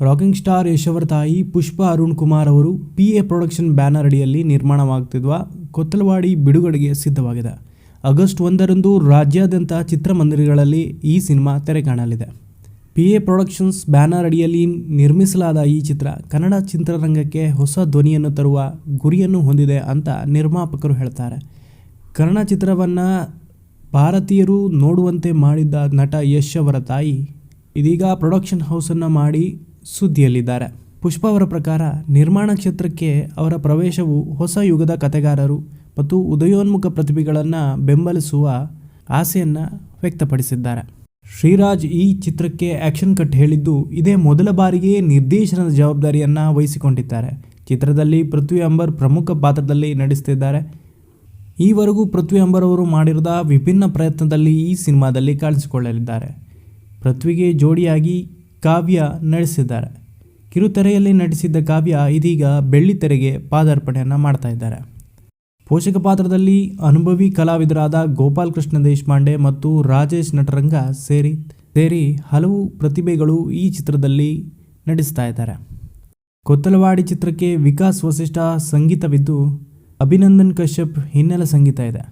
Rocking star Yash ತಾಯಿ ಪುಷ್ಪ ಅರುಣ್ ಕುಮಾರ್ ಅವರು P A production banner ಅಡಿಯಲ್ಲಿ ನಿರ್ಮಾಣವಾಗುತ್ತಿರುವ ಕೊತ್ತಲವಾಡಿ ಬಿಡುಗಡೆಗೆ ಸಿದ್ಧವಾಗಿದೆ. ಆಗಸ್ಟ್ ಒಂದರಂದು ರಾಜ್ಯಾದ್ಯಂತ ಚಿತ್ರಮಂದಿರಗಳಲ್ಲಿ ಈ ಸಿನಿಮಾ ತೆರೆ ಕಾಣಲಿದೆ ಪಿ ಎ ಪ್ರೊಡಕ್ಷನ್ಸ್ ಬ್ಯಾನರ್ ಅಡಿಯಲ್ಲಿ ನಿರ್ಮಿಸಲಾದ ಈ ಚಿತ್ರ ಕನ್ನಡ ಚಿತ್ರರಂಗಕ್ಕೆ ಹೊಸ ಧ್ವನಿಯನ್ನು ತರುವ ಗುರಿಯನ್ನು ಹೊಂದಿದೆ ಅಂತ ನಿರ್ಮಾಪಕರು ಹೇಳ್ತಾರೆ. ಕನ್ನಡ ಚಿತ್ರವನ್ನು ಭಾರತೀಯರು ನೋಡುವಂತೆ ಮಾಡಿದ್ದ ನಟ ಯಶ್ ಅವರ ತಾಯಿ ಇದೀಗ ಪ್ರೊಡಕ್ಷನ್ ಹೌಸನ್ನು ಮಾಡಿ ಸುದ್ದಿಯಲ್ಲಿದ್ದಾರೆ. ಪುಷ್ಪ ಅವರ ಪ್ರಕಾರ, ನಿರ್ಮಾಣ ಕ್ಷೇತ್ರಕ್ಕೆ ಅವರ ಪ್ರವೇಶವು ಹೊಸ ಯುಗದ ಕಥೆಗಾರರು ಮತ್ತು ಉದಯೋನ್ಮುಖ ಪ್ರತಿಭೆಗಳನ್ನು ಬೆಂಬಲಿಸುವ ಆಸೆಯನ್ನು ವ್ಯಕ್ತಪಡಿಸಿದ್ದಾರೆ. ಶ್ರೀರಾಜ್ ಈ ಚಿತ್ರಕ್ಕೆ ಆ್ಯಕ್ಷನ್ ಕಟ್ ಹೇಳಿದ್ದು, ಇದೇ ಮೊದಲ ಬಾರಿಗೆ ನಿರ್ದೇಶನದ ಜವಾಬ್ದಾರಿಯನ್ನು ವಹಿಸಿಕೊಂಡಿದ್ದಾರೆ. ಚಿತ್ರದಲ್ಲಿ ಪೃಥ್ವಿ ಅಂಬರ್ ಪ್ರಮುಖ ಪಾತ್ರದಲ್ಲಿ ನಟಿಸ್ತಿದ್ದಾರೆ. ಈವರೆಗೂ ಪೃಥ್ವಿ ಅಂಬರ್ ಅವರು ಮಾಡಿರದ ವಿಭಿನ್ನ ಪ್ರಯತ್ನದಲ್ಲಿ ಈ ಸಿನಿಮಾದಲ್ಲಿ ಕಾಣಿಸಿಕೊಳ್ಳಲಿದ್ದಾರೆ. ಪೃಥ್ವಿಗೆ ಜೋಡಿಯಾಗಿ ಕಾವ್ಯ ನಡೆಸಿದ್ದಾರೆ. ಕಿರುತೆರೆಯಲ್ಲಿ ನಟಿಸಿದ್ದ ಕಾವ್ಯ ಇದೀಗ ಬೆಳ್ಳಿತೆರೆಗೆ ಪಾದಾರ್ಪಣೆಯನ್ನು ಮಾಡ್ತಾ ಇದ್ದಾರೆ. ಪೋಷಕ ಪಾತ್ರದಲ್ಲಿ ಅನುಭವಿ ಕಲಾವಿದರಾದ ಗೋಪಾಲ್ ಕೃಷ್ಣ ದೇಶಪಾಂಡೆ ಮತ್ತು ರಾಜೇಶ್ ನಟರಂಗ ಸೇರಿ ಸೇರಿ ಹಲವು ಪ್ರತಿಭೆಗಳು ಈ ಚಿತ್ರದಲ್ಲಿ ನಟಿಸ್ತಾ ಇದ್ದಾರೆ. ಕೊತ್ತಲವಾಡಿ ಚಿತ್ರಕ್ಕೆ ವಿಕಾಸ್ ವಸಿಷ್ಠ ಸಂಗೀತವಿದ್ದು, ಅಭಿನಂದನ್ ಕಶ್ಯಪ್ ಹಿನ್ನೆಲೆ ಸಂಗೀತ ಇದೆ.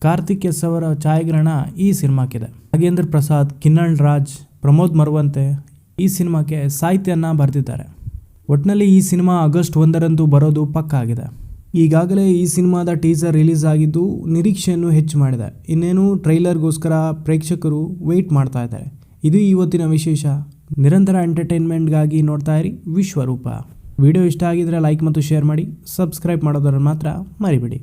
ಕಾರ್ತಿಕ್ ಎಸ್ ಅವರ ಛಾಯಾಗ್ರಹಣ ಈ ಸಿನಿಮಾಕ್ಕಿದೆ. ನಾಗೇಂದ್ರ ಪ್ರಸಾದ್, ಕಿನ್ನಾಳ್ ರಾಜ್, ಪ್ರಮೋದ್ ಮರವಂತೆ ಈ ಸಿನಿಮಾಕ್ಕೆ ಸಾಹಿತ್ಯನ ಬರೆದಿದ್ದಾರೆ. ಒಟ್ಟಿನಲ್ಲಿ ಈ ಸಿನಿಮಾ ಆಗಸ್ಟ್ ಒಂದರಂದು ಬರೋದು ಪಕ್ಕ ಆಗಿದೆ. ಈಗಾಗಲೇ ಈ ಸಿನಿಮಾದ ಟೀಸರ್ ರಿಲೀಸ್ ಆಗಿದ್ದು ನಿರೀಕ್ಷೆಯನ್ನು ಹೆಚ್ಚು ಮಾಡಿದೆ. ಇನ್ನೇನು ಟ್ರೈಲರ್ಗೋಸ್ಕರ ಪ್ರೇಕ್ಷಕರು ವೆಯ್ಟ್ ಮಾಡ್ತಾ ಇದ್ದಾರೆ. ಇದು ಇವತ್ತಿನ ವಿಶೇಷ. ನಿರಂತರ ಎಂಟರ್ಟೈನ್ಮೆಂಟ್ಗಾಗಿ ನೋಡ್ತಾ ಇರಿ ವಿಶ್ವರೂಪ. ವಿಡಿಯೋ ಇಷ್ಟ ಆಗಿದ್ರೆ ಲೈಕ್ ಮತ್ತು ಶೇರ್ ಮಾಡಿ, ಸಬ್ಸ್ಕ್ರೈಬ್ ಮಾಡೋದನ್ನು ಮಾತ್ರ ಮರಿಬೇಡಿ.